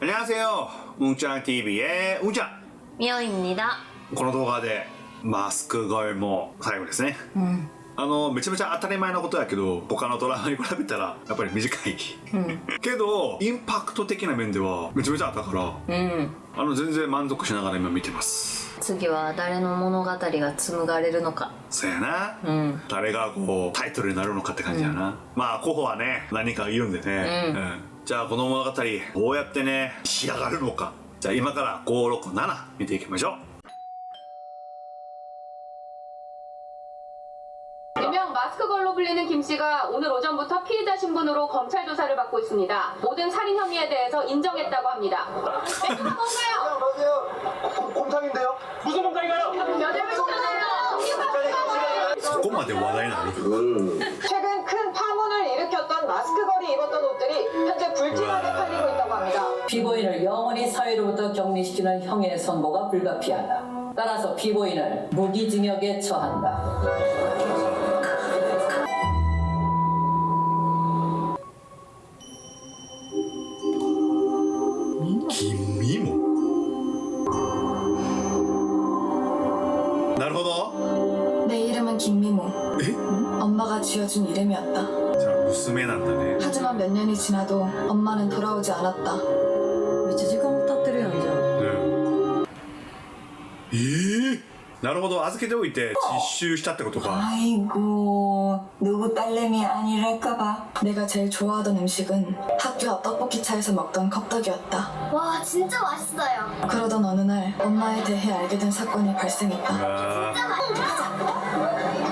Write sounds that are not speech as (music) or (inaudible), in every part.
안녕하세요. 웅짱TV의 웅짱! みおい입니다 この動画でマスク越えも最後ですね。あの、めちゃめちゃ当たり前のことやけど、他のドラマに比べたらやっぱり短い。けど、インパクト的な面ではめちゃめちゃあったから、うんあの、全然満足しながら今見てます。次は誰の物語が紡がれるのかそうやな。うん誰がこうタイトルになるのかって感じやな、まあ候補はね何かいるんでね、うん じゃあこの物語どうやってね仕上がるのかじゃあ今から567見ていきましょう 일명 마스크걸로 불리는 김 씨가 오늘 오전부터 피해자 신분으로 검찰 조사를 받고 있습니다. 모든 살인 혐의에 대해서 인정했다고 합니다. 맥주가 뭔가요? 안녕하세요. 곰- 곰탕인데요. 무슨 곰탕인가요? 여덟 시잖아요. そこまで話題なの 최근 큰 파문을 일으켰던 마스크걸이 입었던 옷들이 현재 불티나게 팔리고 있다고 합니다. 피고인을 영원히 사회로부터 격리시키는 형의 선고가 불가피하다. 따라서 피고인을 무기징역에 처한다. 지만 몇 년이 지나도 엄마는 돌아오지 않았다. めっちゃ時間も経ってるやんじゃん。うんえー、なるほど預けておいて実習したってことか 아이고 누구 딸내미 아니랄까봐. 내가 제일 좋아하던 음식은 학교 앞 떡볶이 차에서 먹던 컵떡이었다. 와 진짜 맛있어요. 그러던 어느 날 엄마에 대해 알게 된 사건이 발생했다. あ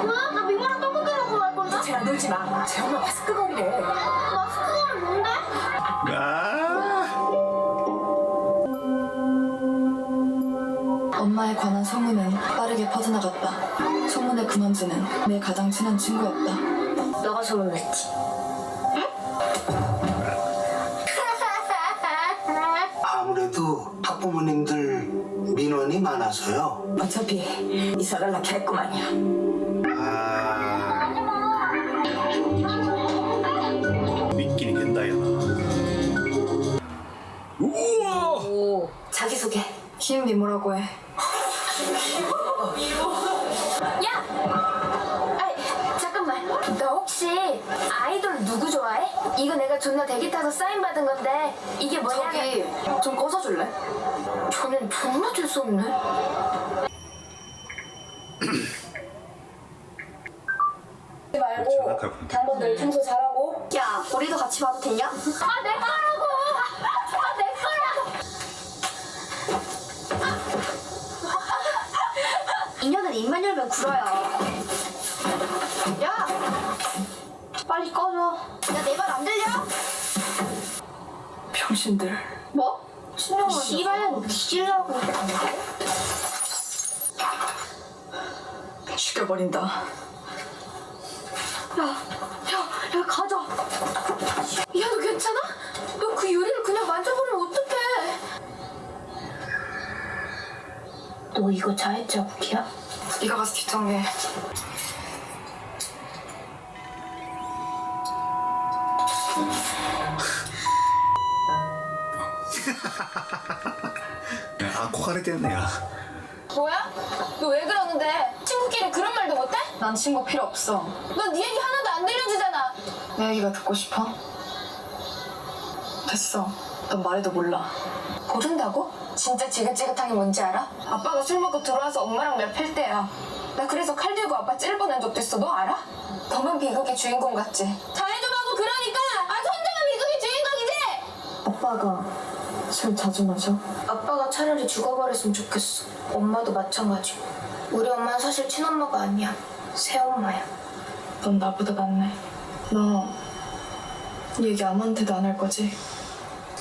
뭐야? 나 민호랑 떡볶이 먹고 갈 건데? 쟤랑 놀지 마. 쟤 엄마 마스크걸이래. 마스크 그만두는 내 가장 친한 친구였다. 너가 소문냈지. 아무래도 학부모님들 민원이 많아서요. 어차피 이사를 낳게 할 거만이야. 아. 믿기는 된다 얘나. 우와. 오, 자기소개. 김미모라고 해. 미모. 혹시 아이돌 누구 좋아해? 이거 내가 존나 대기 타서 사인 받은 건데 이게 뭐냐? 저기 좀 꺼져줄래? 저는 존나 재수없네. 갈고 당번들 청소 잘하고. 야, 우리도 같이 봐도 되냐? 아, 내 거라고! 아, 내 거야! 인연은 입만 열면 굴어요. 빨리 꺼져. 야, 내 말 안 들려? 병신들. 뭐? 신영아, 씨발년 뒤질라고. 죽여버린다. 야, 야, 야, 가자. 야, 너 괜찮아? 너 그 유리를 그냥 만져버리면 어떡해? 너 이거 자해 자국이야? 네가 가서 뒷정리해. 때문이야. 뭐야? 너 왜 그러는데? 친구끼리 그런 말도 못해? 난 친구 필요 없어. 너 네 얘기 하나도 안 들려주잖아. 내 얘기가 듣고 싶어? 됐어. 넌 말해도 몰라. 모른다고? 진짜 지긋지긋한 게 뭔지 알아? 아빠가 술 먹고 들어와서 엄마랑 몇필 때야. 나 그래서 칼 들고 아빠 찔 뻔한 적도 있어. 너 알아? 너만 비극의 주인공 같지? 다해도 하고 그러니까! 아, 손자가 비극의 주인공이지! 오빠가 술 자주 마셔? 아, 가 차라리 죽어버렸으면 좋겠어. 엄마도 마찬가지고. 우리 엄마는 사실 친엄마가 아니야. 새엄마야. 넌 나보다 낫네. 너 얘기 아무한테도 안 할 거지?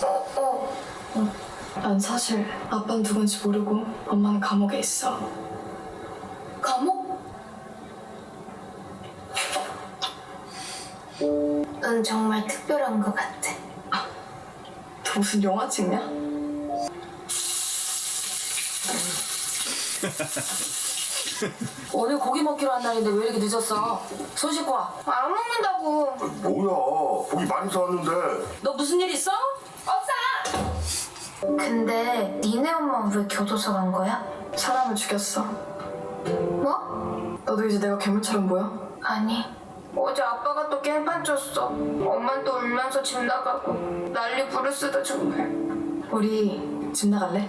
어, 어. 난 사실 아빠는 누군지 모르고 엄마는 감옥에 있어. 감옥? 넌 정말 특별한 것 같아. 너 무슨 영화 찍냐? (laughs) 오늘 고기 먹기로 한 날인데 왜 이렇게 늦었어? 손 씻고 와. 안 먹는다고. 뭐야? 고기 많이 사왔는데. 너 무슨 일 있어? 없어! 근데 니네 엄마 왜 교도소 간 거야? 사람을 죽였어. 뭐? 너도 이제 내가 괴물처럼 보여? 아니 어제 아빠가 또 게임판 쳤어 엄만 또 울면서 집 나가고 난리 부르스다 정말 우리 집 나갈래?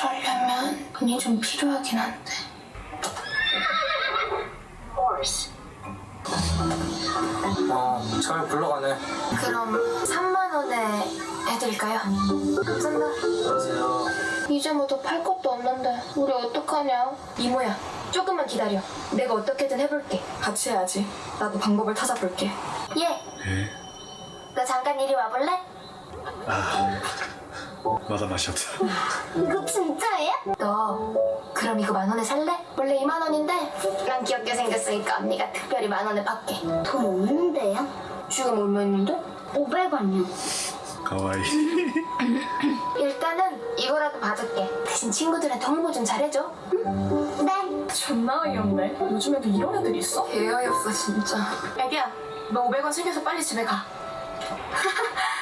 그러려면 돈이 좀 필요하긴 한데 어, 잘 불러가네. 그럼 3만 원에 해드릴까요? 감사합니다 안녕하세요. 이제 뭐 더 팔 것도 없는데 우리 어떡하냐 이모야 조금만 기다려 내가 어떻게든 해볼게 같이 해야지. 나도 방법을 찾아볼게. 예. 너 잠깐 이리 와볼래? ま 맞아 맛이 없어 이거 진짜예요? 너 그럼 이거 만 원에 살래? 원래 2만 원인데 난 귀엽게 생겼으니까 언니가 특별히 만 원에 받게 돈 없는데요? 지금 얼마였는데? 500원이요 가와이 일단은 이거라도 받을게 대신 친구들한테 홍보 좀 잘해줘 응? 네 존나 어이없네. 요즘에도 이런 애들 있어? 개어이없어 진짜. 애기야, 너 500원 챙겨서 빨리 집에 가. (laughs)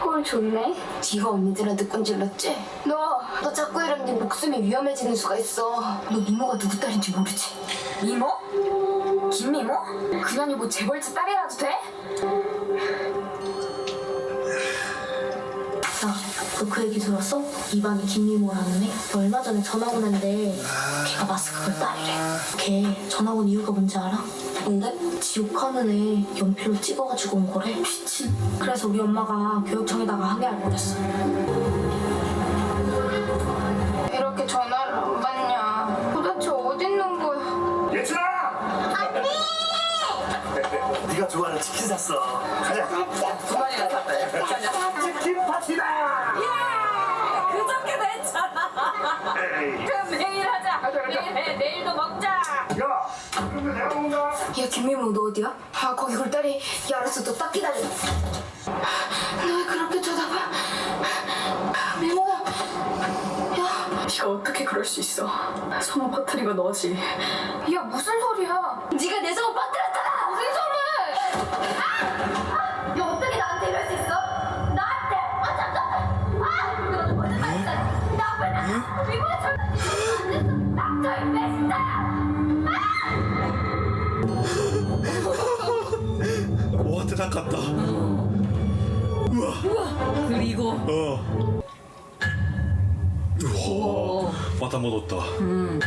꼴 좋네 네가 언니들한테 꾼질렀지? 너, 너 자꾸 이러면 네 목숨이 위험해지는 수가 있어 너 미모가 누구 딸인지 모르지? 미모? 김미모? 그년이 뭐 재벌집 딸이라도 돼? 그 얘기 들었어? 이방이 김미모라는 애? 너 얼마 전에 전화 오는데 걔가 마스크 걸 딸이래 걔 전화 온 이유가 뭔지 알아? 뭔데? 지옥하는 애 연필로 찍어가지고 온 거래 미친 그래서 우리 엄마가 교육청에다가 항의할 뻔했어 이렇게 전화를 안 받냐 도대체 어딨는 거야 예준아! 안돼! (laughs) 네가 좋아하는 치킨 샀어. 가자. 두 마리나 샀다. 치킨 파티다. 그저께도 그럼 내일 하자. 내일 해. 내일도 먹자. 야, 그러면 내가 뭔가? 야 김미모 너 어디야? 아 거기 굴 딸이 야 알았어 너 딱 기다려 너 왜 그렇게 쳐다봐 미모야 야 네가 어떻게 그럴 수 있어? 소문 퍼뜨린 거 너지. 야 무슨 소리야? 네가 내 소문 빠뜨렸잖아. 무슨 소문? 이거. 어. 와. 왔다 못었다 음.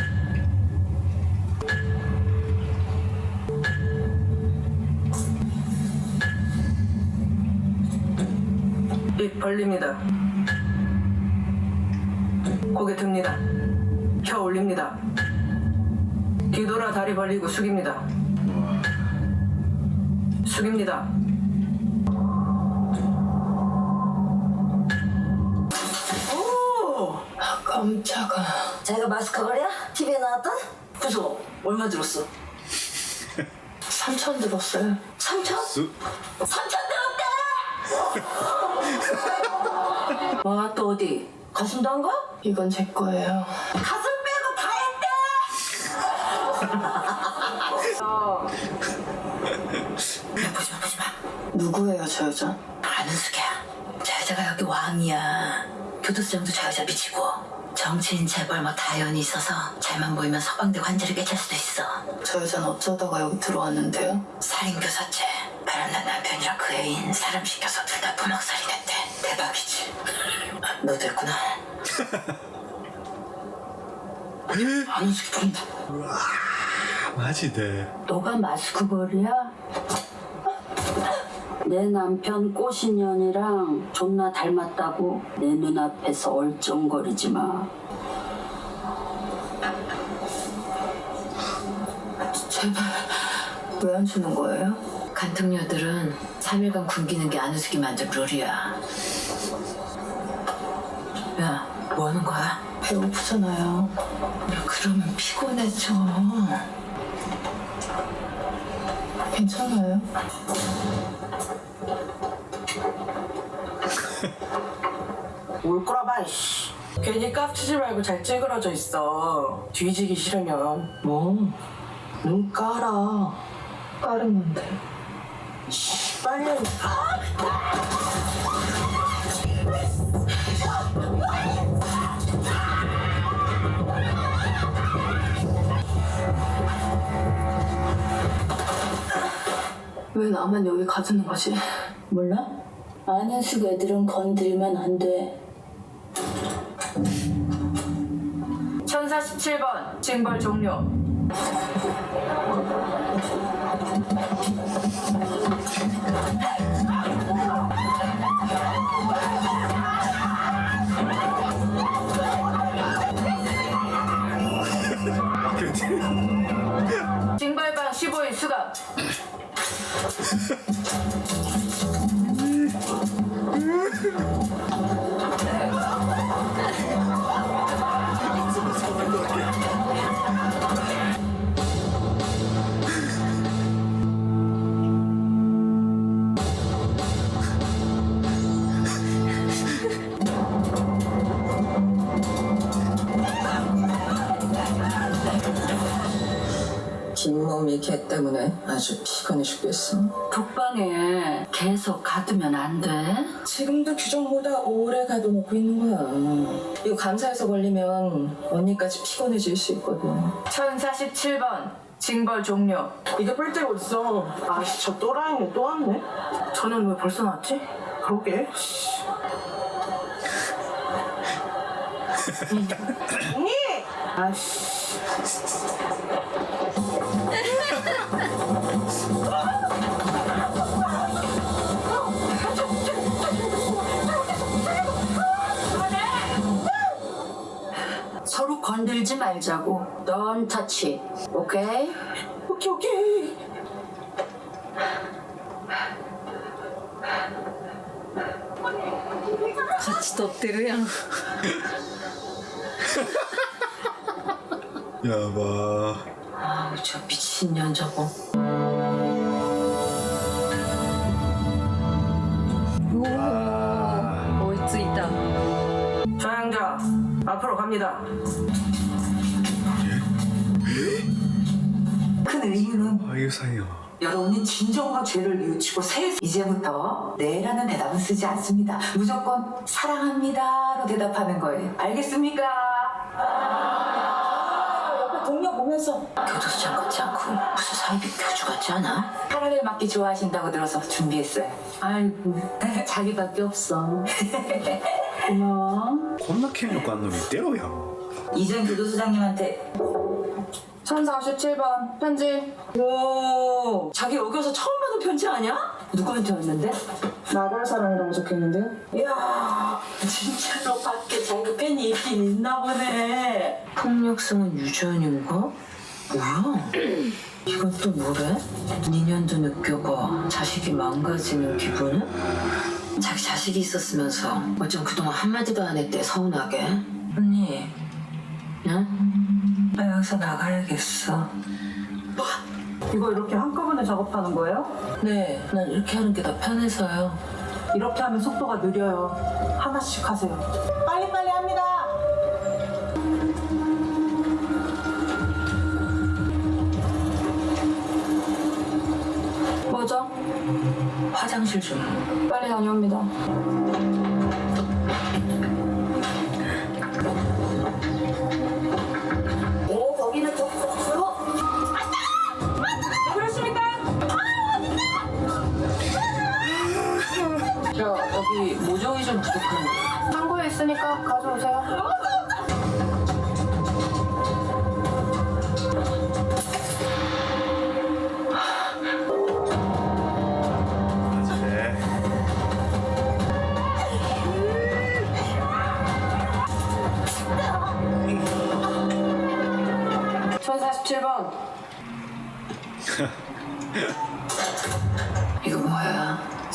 입 벌립니다. 고개 듭니다. 혀 올립니다. 뒤돌아 다리 벌리고 숙입니다. 숙입니다. 깜짝아. 자기가 마스크 거리야? TV에 나왔던? 그래서 얼마 들었어? 3천 들었어요. 3천? す 3천 들었대! (laughs) 와, 또 어디? 가슴도 한 거? 이건 제 거예요. 가슴 빼고 다 보지 마, 보지 마. 누구예요 저 여자? 아는 숙이야. 저 여자가 여기 왕이야. 교도소장도 좌우자 미치고 정치인 재벌 뭐 다연이 있어서 잘만 보이면 서방대 관절이 깨칠 수도 있어. 저 여자는 어쩌다가 여기 들어왔는데요? 살인교사죄 바람난 남편이랑 그 애인 사람 시켜서 둘 다 부먹살이 됐대. 대박이지. 너 됐구나. 안 움직이 부른다고. 마지대. 너가 마스크걸이야? 내 남편 꼬신년이랑 존나 닮았다고 내 눈앞에서 얼쩡거리지 마. 제발. 왜 안 주는 거예요? 간통녀들은 3일간 굶기는 게 안우숙이 만든 룰이야. 야, 뭐 하는 거야? 배고프잖아요. 그러면 피곤해져. 괜찮아요. (laughs) 올 거라 봐, 이씨. 괜히 깝치지 말고 잘 찌그러져 있어. 뒤지기 싫으면. 뭐? 눈 깔아. 까르는데. 씨, 빨리. 왜 나만 여기 가두는 거지? 몰라? 아는 숙 애들은 건드리면 안 돼. 1047번 징벌 종료. 징벌방 15일 수감. (laughs) 걔 때문에 아주 피곤해 죽겠어. 독방에 계속 가두면 안 돼. 지금도 규정보다 오래 가둬놓고 있는 거야. 이거 감사해서 걸리면 언니까지 피곤해질 수 있거든. 1047번 징벌 종료. 이게 뿔 때고 있어. 아씨 저 또라이는 또 왔네. 저는 왜 벌써 나왔지? 그러게. 언니! 아씨. 건들지 말자고. 넌 터치. 오케이? 오케이 오케이. 같이 덮드르야. 야바 아우 저 미친년 저거. 오이츠 있다. 좌양자 앞으로 갑니다. 유사요. 여러분이 진정과 죄를 뉘우치고 새 이제부터 네라는 대답은 쓰지 않습니다. 무조건 사랑합니다로 대답하는 거예요. 알겠습니까? 옆에 동료 보면서 교도소장 같지 않고 무슨 사이비 교주 같지 않아? 파라벨 맡기 좋아하신다고 들어서 준비했어요. 아이고 (laughs) 자기밖에 없어. (laughs) 고마워. 겁나 캐는 거안 놈이 때려요. 이전 교도소장님한테 1047번 편지. 오 자기 여기서 처음 받은 편지 아니야? 누구한테 왔는데? 나벌 사랑이라고 적혀있는데요. 이야 진짜로 밖에 자기 팬이 있긴 있나 보네 폭력성은 유전인가? 뭐야? 이건 또 뭐래? 니년도 느껴봐 자식이 망가지는 기분? 자기 자식이 있었으면서 어쩜 그동안 한마디도 안 했대 서운하게 언니 응? 나 여기서 나가야겠어 이거 이렇게 한꺼번에 작업하는 거예요? 네, 난 이렇게 하는 게 더 편해서요 이렇게 하면 속도가 느려요. 하나씩 하세요. 빨리빨리 합니다. 뭐죠? 화장실 좀 빨리 다녀옵니다. 모종이 좀 부족한데. 창고에 있으니까 가져오세요.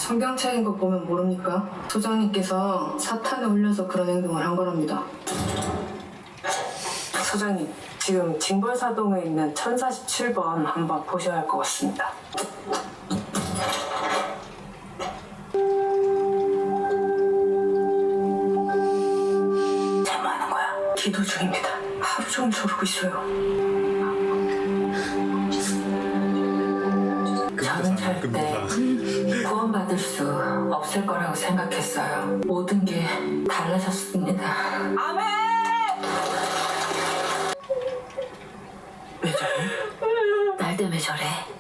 성경책인 거 보면 모릅니까? 소장님께서 사탄에 홀려서 그런 행동을 한 거랍니다. 소장님, 지금 징벌사동에 있는 1047번 한번 보셔야 할 것 같습니다. 잘 뭐하는 거야? 기도 중입니다. 하루 종일 저러고 있어요. 수 없을 거라고 생각했어요. 모든 게 달라졌습니다. 왜 저래? 딸 때문에 저래.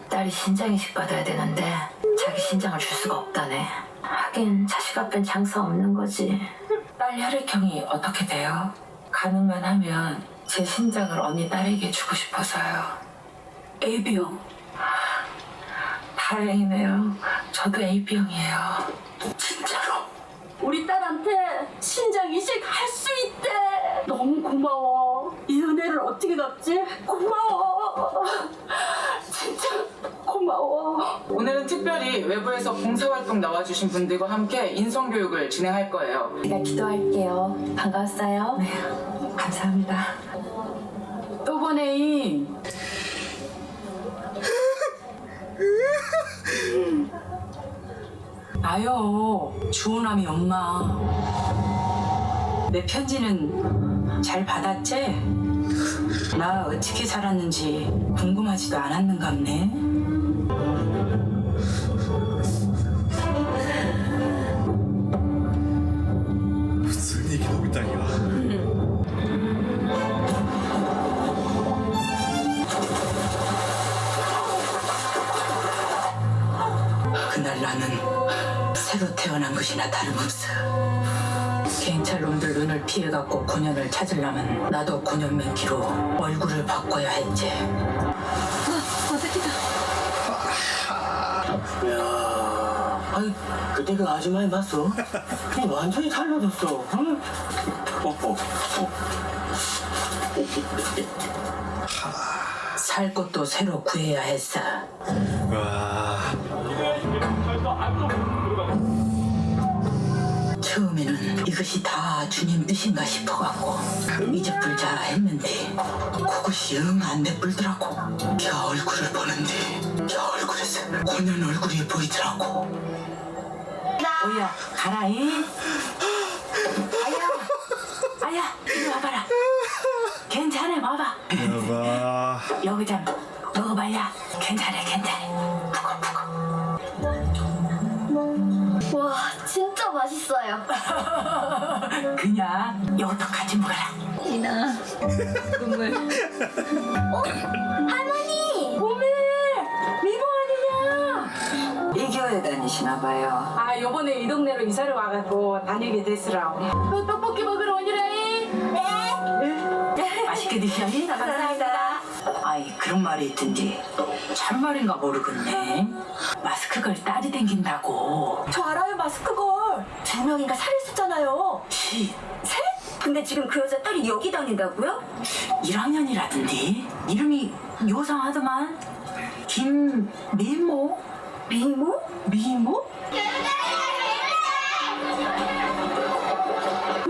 딸이 신장 이식 받아야 되는데 자기 신장을 줄 수가 없다네. 하긴 자식 앞엔 장사 없는 거지. 딸 혈액형이 어떻게 돼요? 가능만 하면 제 신장을 언니 딸에게 주고 싶어서요. AB형. 다행이네요. 저도 AB형이에요. 진짜로? 우리 딸한테 신장 이식 할 수 있대. 너무 고마워. 이 은혜를 어떻게 갚지? 고마워. 진짜 고마워. 오늘은 특별히 외부에서 봉사활동 나와주신 분들과 함께 인성교육을 진행할 거예요. 제가 기도할게요. 반가웠어요. 네, 감사합니다. 또 보네. (laughs) 나요, 주호남이 엄마. 내 편지는 잘 받았지? 나 어떻게 살았는지 궁금하지도 않았는갑네. 무슨 얘기 너무 있다니까 그날 나는 새로 태어난 것이나 다름없어. 경찰놈들 눈을 피해갖고 9년을 찾으려면 나도 9년 맨키로 얼굴을 바꿔야 했지. 야, 아니 그때 그 아줌마를 봤어? 완전히 달라졌어. 응? 어, 어, 어. 살 것도 새로 구해야 했어. 와 이것이 다 주님 뜻인가 싶어갖고 잊어불자 했는데 그것이 영안 돼불더라고. 걔 얼굴을 보는데 걔 얼굴에서 고년 얼굴이 보이더라고. 오야 가라잉? 아야 아야 이리 와봐라. 괜찮아 봐봐. 와 여기 좀 먹어봐야. 괜찮아 괜찮아 와 진짜 맛있어요. (laughs) 그냥 이것도 같이 먹어라 이나 눈물 할머니. 오메 미모 아니냐 이 교회 다니시나 봐요 아 요번에 이 동네로 이사를 와가지고 다니게 됐으라고. 또 떡볶이 먹으러 오니라잉. 네. 맛있게 드셔니? 감사합니다. 아이 그런 말이 있던데 참말인가 모르겠네 마스크 걸 딸이 댕긴다고 저 알아요 마스크 걸. 두 명인가 살했었잖아요. 시 셋? 근데 지금 그 여자 딸이 여기 다닌다고요? 1학년이라던데 이름이 요상하더만 김미모 미모? 미모?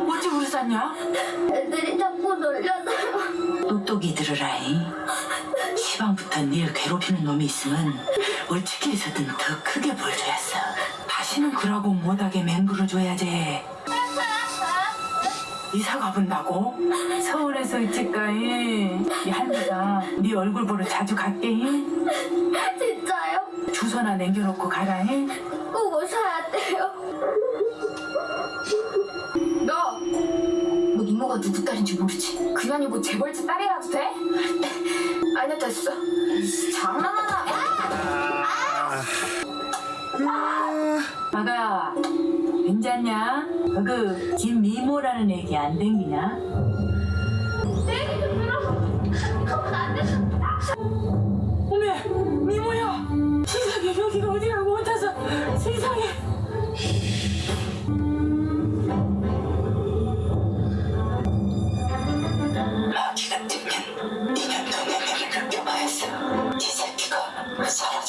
어찌 울었냐? 애들이 자꾸 놀려서요. 똑똑히 들으라잉 시방부터 닐 괴롭히는 놈이 있으면 어떻게 해서든 더 크게 벌줘야어 다시는 그러고 못하게 맹글어줘야지 이사 가본다고? 서울에서 일찍가이 이 할머니가 네 얼굴 보러 자주 갈게잉 진짜요? 주소나 남겨놓고 가라잉 꼭 오셔야 돼요. 이모가 누구 딸인지 모르지? 그게 아니고 재벌집 딸이라도 돼? 아니야 됐어. 장난하나? 아가 괜찮냐? 그 김미모라는 애기 안 댕기냐? 어메 미모야 세상에 여기가 어디라고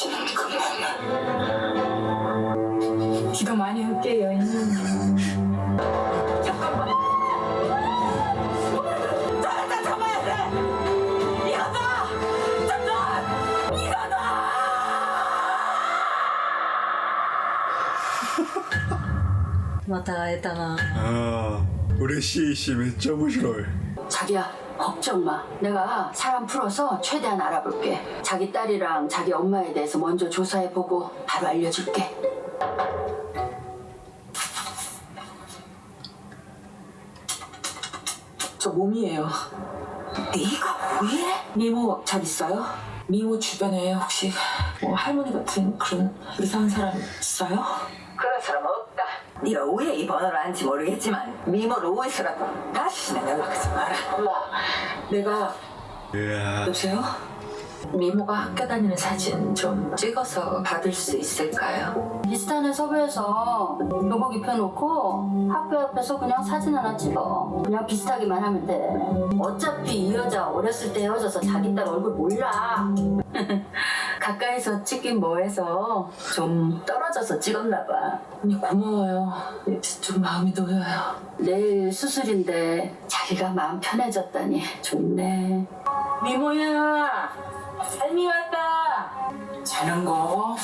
이 새끼가 사라지는 그 몸을 할머니 깨어 있는 잠깐만 잡았다 잡아야 돼 이거다 잠깐 이거다 また会えたな 아嬉しいしめっちゃ面白い 자기야 걱정 마. 내가 사람 풀어서 최대한 알아볼게. 자기 딸이랑 자기 엄마에 대해서 먼저 조사해보고 바로 알려줄게. 저 몸이에요. 네가 왜? 미모 잘 있어요? 미모 주변에 혹시 뭐 할머니 같은 그런 이상한 사람 있어요? 네가 왜 이 번호를 안지 모르겠지만 미모를 오해서라도 다시는 연락하지 마라. 엄마, 내가 이야 여보세요? 미모가 학교 다니는 사진 좀 찍어서 받을 수 있을까요? 비슷한 애 섭외해서 교복 입혀놓고 학교 앞에서 그냥 사진 하나 찍어. 그냥 비슷하기만 하면 돼. 어차피 이 여자 어렸을 때 헤어져서 자기 딸 얼굴 몰라. (laughs) 가까이서 찍긴 뭐해서 좀 떨어져서 찍었나 봐. 언니 고마워요. 좀 마음이 놓여요. 내일 수술인데 자기가 마음 편해졌다니 좋네. 미모야 할미 왔다. 자는 거.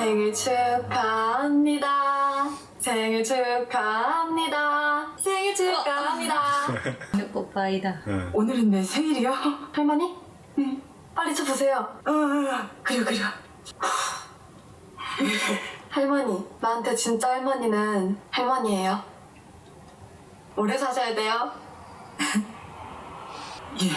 생일 축하합니다. 생일 축하합니다. 생일 축하합니다. 어. 오빠이다. 네. 오늘은 내 생일이야. 할머니? 응. 빨리 쳐보세요. 그려, 그려. 할머니, 나한테 진짜 할머니는 할머니예요. 오래 사셔야 돼요. 예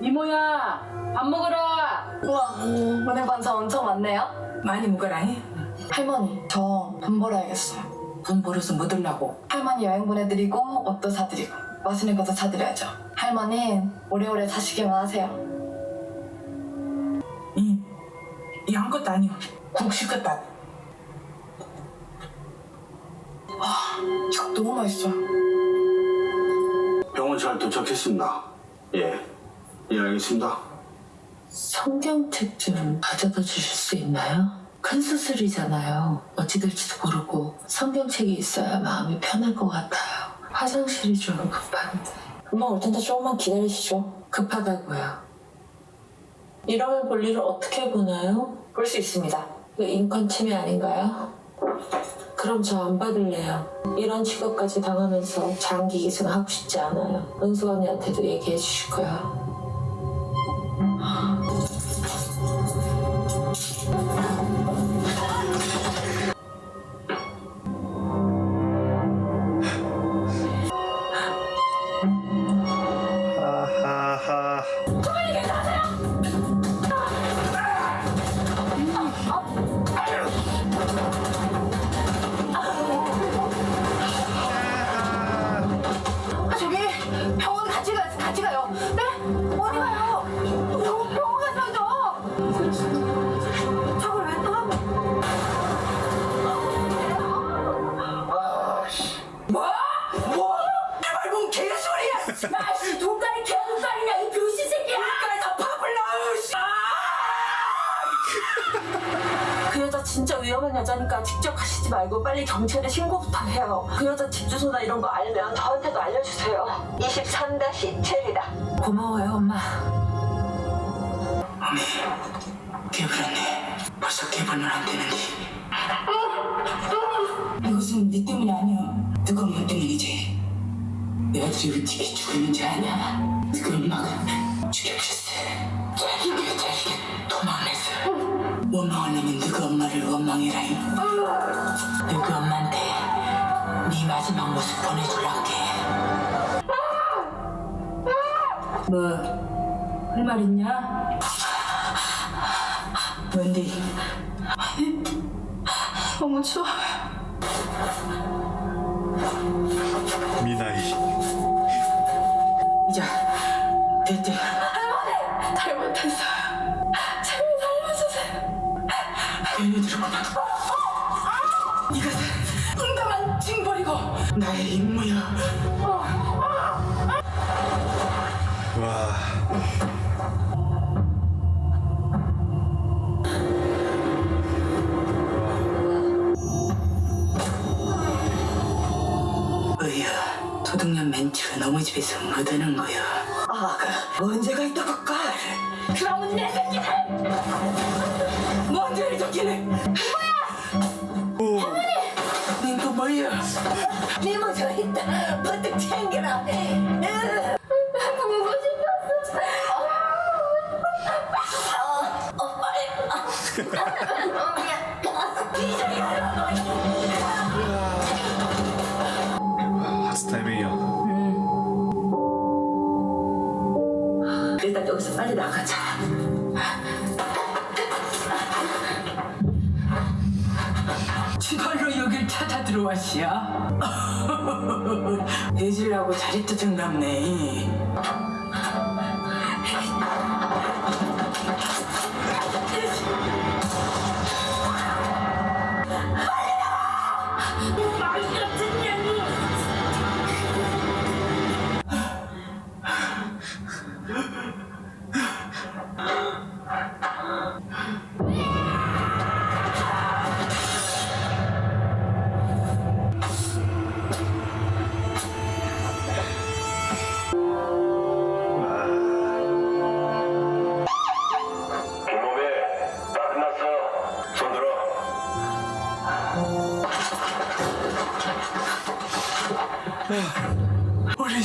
이모야 밥 먹어라 우와, 오늘 반찬 엄청 많네요. 많이 먹어라잉 할머니, 저 돈 벌어야겠어요. 돈 벌어서 뭐 들라고 할머니 여행 보내드리고 옷도 사드리고 맛있는 것도 사드려야죠. 할머니 오래오래 사시기만 하세요. 이, 이 아무것도 아니오 국식 같다 이거 너무 맛있어요. 병원 잘 도착했습니다. 예. 예, 알겠습니다. 성경책 좀 가져다 주실 수 있나요? 큰 수술이잖아요. 어찌 될지도 모르고 성경책이 있어야 마음이 편할 것 같아요. 화장실이 좀 급한데. 엄마 올 텐데 조금만 기다리시죠 급하다고요. 이러면 볼일을 어떻게 보나요? 볼 수 있습니다 이거 인권 침해 아닌가요? 그럼 저 안 받을래요. 이런 취급까지 당하면서 장기 기승하고 싶지 않아요. 은수 언니한테도 얘기해 주실 거야. 그 여자 진짜 위험한 여자니까 직접 가시지 말고 빨리 경찰에 신고부터 해요. 그 여자 집 주소나 이런 거 알면 저한테도 알려주세요. 23-7이다. 고마워요, 엄마. 개불었네 벌써 개불면 안 되는데 이것은 네 때문이 아니야 네가 엄마 때문이지 내 아들이 왜 집에 죽었는지 아냐 네 엄마가 죽여버렸어 잘리 마지막 모습 보내줄란게 뭐 할 말 있냐? 뭔데? 너무 추워. 미나이 이제 됐지? 잘못했어요. 제발 살려주세요. 얘네들구나 너무 집에서 못하는 거야. 아가 언제가 있다고 깔 그러면 내 새끼들! 뭔데 이 새끼는 뭐야? 할머니! 닌또 뭐야? 네 모자가 있다. 버뜩 챙겨라. 보고 싶었어.初 빨리 나가자. 지발로 여길 찾아 들어왔시야? 해질라고 자리도 정답네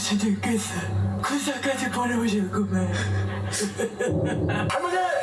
우리 저녁께서 군사까지 보내오셨구만. 할머니 (laughs)